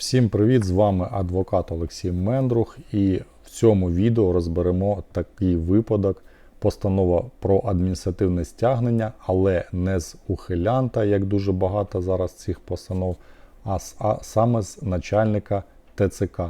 Всім привіт! З вами адвокат Олексій Мендрух, і в цьому відео розберемо такий випадок. Постанова про адміністративне стягнення, але не з ухилянта, як дуже багато зараз цих постанов, а, з- а саме з начальника ТЦК.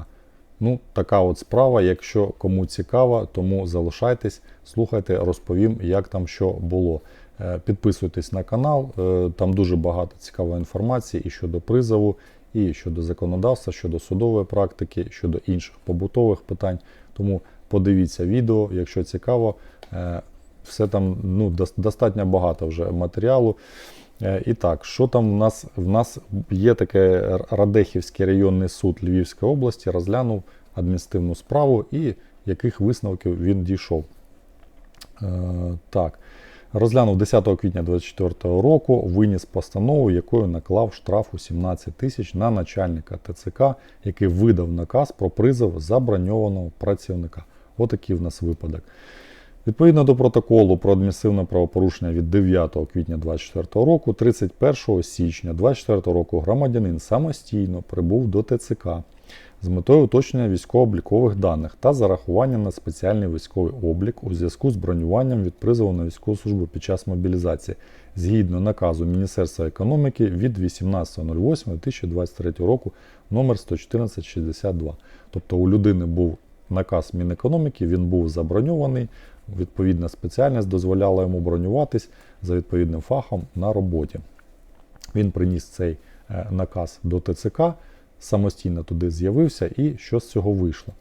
Ну, така от справа. Якщо кому цікаво, тому залишайтесь, слухайте, розповім, як там що було. Е, Підписуйтесь на канал, е, там дуже багато цікавої інформації і щодо призову, і щодо законодавства, щодо судової практики, щодо інших побутових питань. Тому подивіться відео, якщо цікаво. Е, Все там ну, достатньо багато вже матеріалу. Е, І так, що там в нас? В нас є таке Радехівський районний суд Львівської області, розглянув адміністративну справу і яких висновків він дійшов. Е, так. Розглянув 10 квітня 2024 року, виніс постанову, якою наклав штраф у 17 тисяч на начальника ТЦК, який видав наказ про призов заброньованого працівника. Отакий в нас випадок. Відповідно до протоколу про адміністративне правопорушення від 9 квітня 2024 року, 31 січня 2024 року громадянин самостійно прибув до ТЦК з метою уточнення військово-облікових даних та зарахування на спеціальний військовий облік у зв'язку з бронюванням від призову на військову службу під час мобілізації згідно наказу Міністерства економіки від 18.08.2023 року номер 11462. Тобто у людини був наказ Мінекономіки, він був заброньований, відповідна спеціальність дозволяла йому бронюватись за відповідним фахом на роботі. Він приніс цей е, наказ до ТЦК, самостійно туди з'явився, і що з цього вийшло?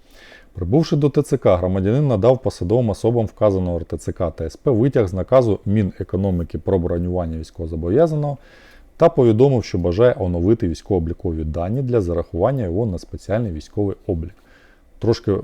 Прибувши до ТЦК, громадянин надав посадовим особам вказаного РТЦК та СП витяг з наказу Мінекономіки про бронювання військовозобов'язаного та повідомив, що бажає оновити військово-облікові дані для зарахування його на спеціальний військовий облік. Трошки е,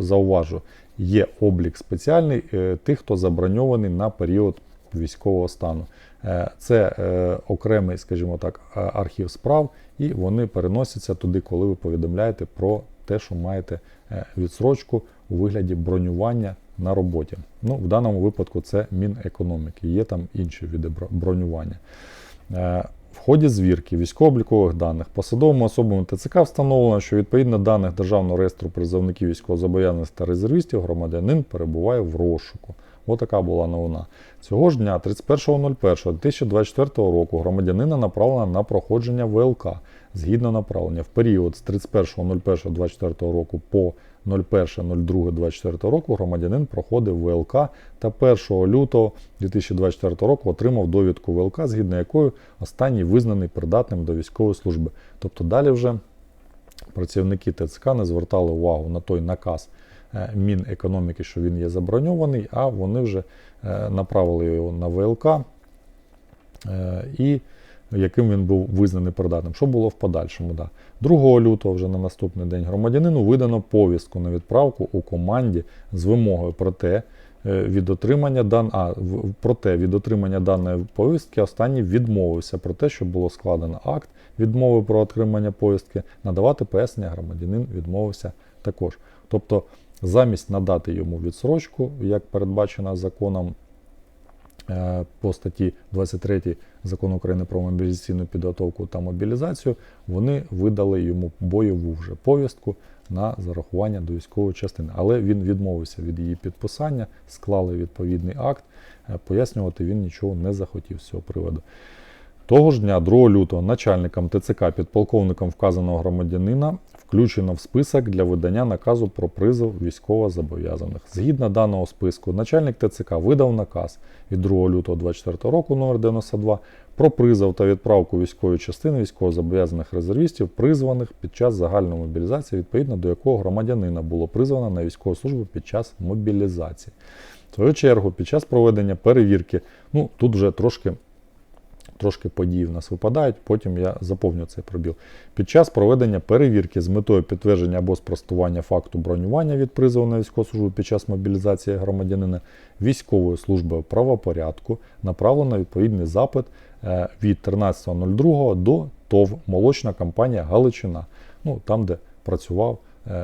зауважу, є облік спеціальний е, тих, хто заброньований на період військового стану. Е, це е, окремий, скажімо так, архів справ, і вони переносяться туди, коли ви повідомляєте про те, що маєте е, відсрочку у вигляді бронювання на роботі. Ну, в даному випадку це Мінекономіки, є там інші види бронювання. Е, В ході звірки військово-облікових даних посадовими особами ТЦК встановлено, що відповідно даних Державного реєстру призовників військовозобов'язаних та резервістів громадянин перебуває в розшуку. Отака була новина. Цього ж дня, 31.01.2024 року, громадянина направлено на проходження ВЛК згідно направлення в період з 31.01.24 року по 01.02.24 року громадянин проходив ВЛК та 1 лютого 2024 року отримав довідку ВЛК, згідно якої останній визнаний придатним до військової служби. Тобто далі вже працівники ТЦК не звертали увагу на той наказ Мінекономіки, що він є заброньований, а вони вже е, направили його на ВЛК е, і яким він був визнаний придатним. Що було в подальшому? Да. 2 лютого, вже на наступний день, громадянину видано повістку на відправку у команді з вимогою про те, е, від отримання дан... а, в- про те, від отримання даної повістки останній відмовився про те, що було складено акт відмови про отримання повістки, надавати пояснення громадянин відмовився також. Тобто, замість надати йому відсрочку, як передбачено законом е, по статті 23 закону України про мобілізаційну підготовку та мобілізацію, вони видали йому бойову вже повістку на зарахування до військової частини. Але він відмовився від її підписання, склали відповідний акт. Е, Пояснювати він нічого не захотів з цього приводу. Того ж дня, 2 лютого, начальником ТЦК підполковником вказаного громадянина включено в список для видання наказу про призов військовозобов'язаних. Згідно даного списку, начальник ТЦК видав наказ від 2 лютого 2024 року номер 92 про призов та відправку військової частини військовозобов'язаних резервістів, призваних під час загальної мобілізації, відповідно до якого громадянина було призвано на військову службу під час мобілізації. В свою чергу, під час проведення перевірки, ну тут вже трошки трошки подій в нас випадають, потім я заповню цей пробіл. Під час проведення перевірки з метою підтвердження або спростування факту бронювання від призову на військову службу під час мобілізації громадянина військовою службою правопорядку направлено відповідний запит е, від 13.02 до ТОВ молочна компанія Галичина, ну там, де працював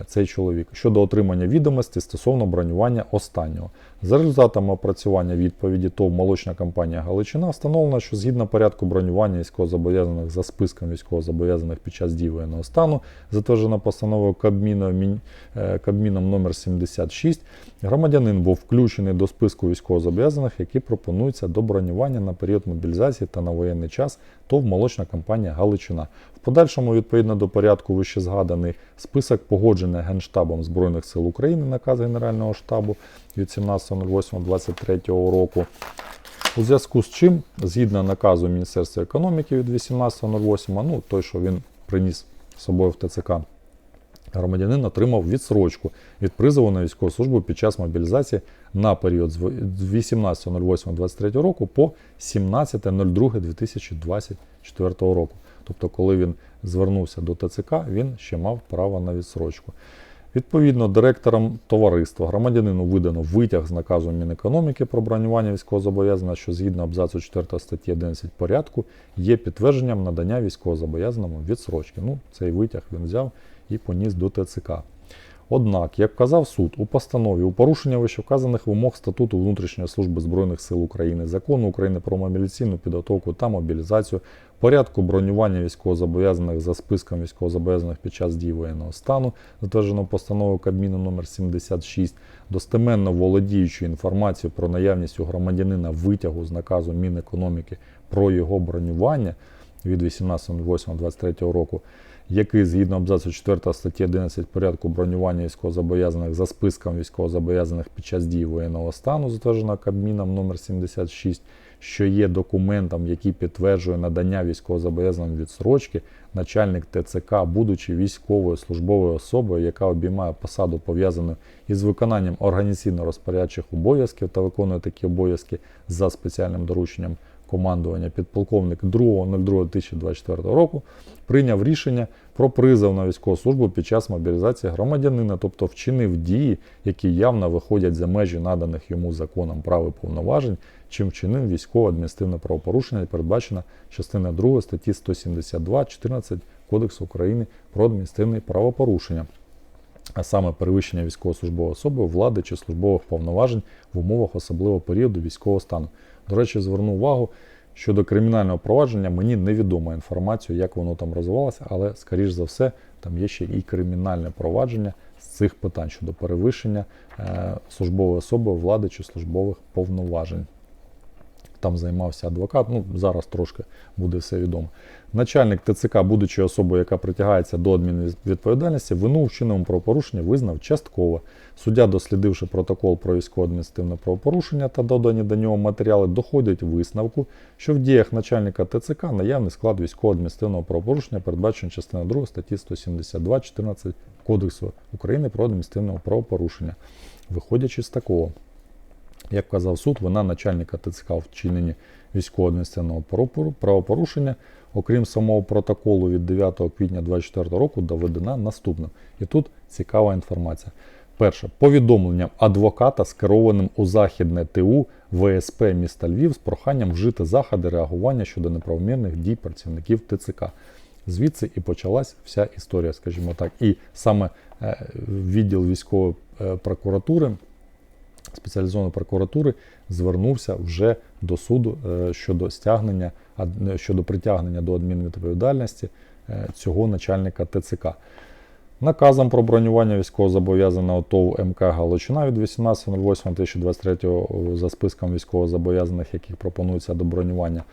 цей чоловік щодо отримання відомості стосовно бронювання останнього. За результатами опрацювання відповіді ТОВ молочна компанія Галичина встановлено, що згідно порядку бронювання військовозобов'язаних за списком військовозобов'язаних під час дії воєнного стану, затверджена постановою Кабміну, е, Кабміном номер 76, громадянин був включений до списку військовозобов'язаних, які пропонуються до бронювання на період мобілізації та на воєнний час ТОВ молочна компанія Галичина. В подальшому, відповідно до порядку вищезгаданий список погоджений Генштабом Збройних сил України, наказ Генерального штабу від 17.08.23 року. У зв'язку з чим, згідно наказу Міністерства економіки від 18.08, ну той, що він приніс з собою в ТЦК, громадянин отримав відсрочку від призову на військову службу під час мобілізації на період з 18.08.23 року по 17.02.2024 року. Тобто, коли він звернувся до ТЦК, він ще мав право на відсрочку. Відповідно, директором товариства громадянину видано витяг з наказу Мінекономіки про бронювання військовозобов'язаного, що згідно абзацу 4 статті 11 порядку є підтвердженням надання військовозобов'язаному відсрочки. Ну, цей витяг він взяв і поніс до ТЦК. Однак, як вказав суд, у постанові у порушення вищевказаних вимог статуту внутрішньої служби Збройних сил України, закону України про мобілізаційну підготовку та мобілізацію, порядку бронювання військовозобов'язаних за списком військовозобов'язаних під час дії воєнного стану, затверджено постановою Кабміну номер 76, достеменно володіючи інформацією про наявність у громадянина витягу з наказу Мінекономіки про його бронювання від 18.08.23 року, який згідно абзацу 4 статті 11 порядку бронювання військовозобов'язаних за списком військовозобов'язаних під час дії воєнного стану, затвердженого Кабміном номер 76, що є документом, який підтверджує надання військовозобов'язаним відсрочки, начальник ТЦК, будучи військовою службовою особою, яка обіймає посаду пов'язану із виконанням організаційно-розпорядчих обов'язків та виконує такі обов'язки за спеціальним дорученням командування підполковник 2.02.2024 року прийняв рішення про призов на військову службу під час мобілізації громадянина, тобто вчинив дії, які явно виходять за межі наданих йому законом прав і повноважень, чим вчинив військово адміністративне правопорушення, передбачено частина 2 статті 172 14 Кодексу України про адміністративне правопорушення. А саме перевищення військовослужбової особи, влади чи службових повноважень в умовах особливого періоду військового стану. До речі, зверну увагу, щодо кримінального провадження мені невідома інформація, як воно там розвивалося, але, скоріш за все, там є ще і кримінальне провадження з цих питань щодо перевищення е, службової особи, влади чи службових повноважень. Там займався адвокат, ну зараз трошки буде все відомо. Начальник ТЦК, будучи особою, яка притягається до адмінвідповідальності, вину у вчиненому правопорушенні визнав частково. Суддя, дослідивши протокол про військово-адміністративне правопорушення та додані до нього матеріали, доходить висновку, що в діях начальника ТЦК наявний склад військово-адміністративного правопорушення, передбачений частиною 2 статті 172 14 Кодексу України про адміністративне правопорушення. Виходячи з такого, як вказав суд, вина начальника ТЦК вчиненні військово-адміністративного правопорушення, окрім самого протоколу від 9 квітня 2024 року, доведена наступним. І тут цікава інформація. Перше, повідомленням адвоката, скерованим у Західне ТУ ВСП міста Львів з проханням вжити заходи реагування щодо неправомірних дій працівників ТЦК. Звідси і почалась вся історія, скажімо так. І саме е, відділ військової е, прокуратури спеціалізованої прокуратури звернувся вже до суду е, щодо стягнення щодо притягнення до адмінвідповідальності е, цього начальника ТЦК. Наказом про бронювання військовозобов'язаного ТОВ МК Галичина від 18.08.2023 за списком військовозобов'язаних, яких пропонується до бронювання,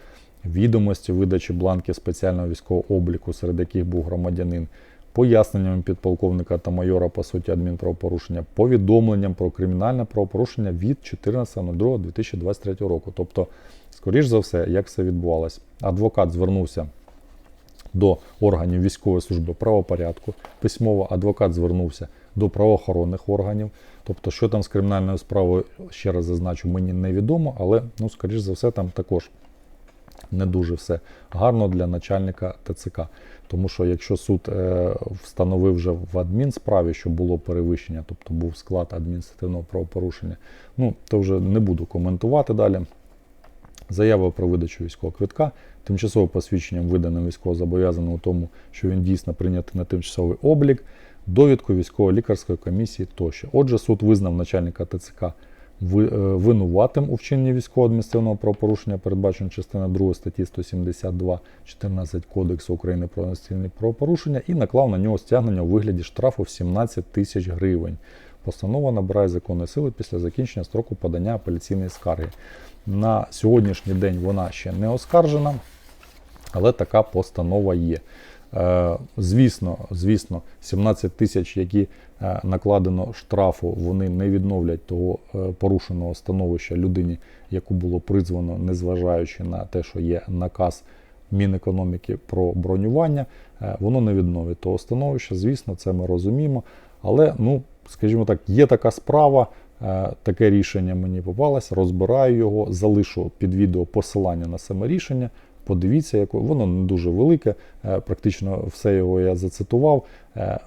відомості видачі бланків спеціального військового обліку, серед яких був громадянин, поясненням підполковника та майора по суті адмінправопорушення, повідомленням про кримінальне правопорушення від 14.02.2023 року. Тобто, скоріш за все, як все відбувалось, адвокат звернувся до органів військової служби правопорядку. Письмово адвокат звернувся до правоохоронних органів. Тобто, що там з кримінальною справою, ще раз зазначу, мені невідомо, але ну, скоріш за все, там також не дуже все гарно для начальника ТЦК. Тому що якщо суд е, встановив вже в адмінсправі, що було перевищення, тобто був склад адміністративного правопорушення, ну то вже не буду коментувати далі. Заява про видачу військового квитка, тимчасове посвідченням виданим військовозобов'язаним у тому, що він дійсно прийнятий на тимчасовий облік, довідку військово-лікарської комісії тощо. Отже, суд визнав начальника ТЦК винуватим у вчиненні військового адміністративного правопорушення, передбачено частина 2 статті 172 14 Кодексу України про адміністративні правопорушення, і наклав на нього стягнення у вигляді штрафу в 17 тисяч гривень. Постанова набирає законної сили після закінчення строку подання апеляційної скарги. На сьогоднішній день вона ще не оскаржена, але така постанова є. Е, Звісно, звісно, 17 тисяч, які е, накладено штрафу, вони не відновлять того е, порушеного становища людині, яку було призвано, незважаючи на те, що є наказ Мінекономіки про бронювання, воно не відновить того становища. Звісно, це ми розуміємо. Але, ну, скажімо так, є така справа, таке рішення мені попалось, розбираю його, залишу під відео посилання на саме рішення. Подивіться, яке воно не дуже велике, е, практично все його я зацитував. Е,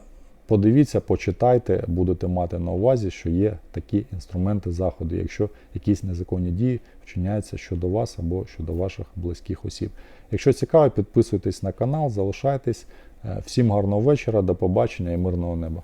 Подивіться, почитайте, будете мати на увазі, що є такі інструменти заходу, якщо якісь незаконні дії вчиняються щодо вас або щодо ваших близьких осіб. Якщо цікаво, підписуйтесь на канал, залишайтесь. Е, Всім гарного вечора, до побачення і мирного неба.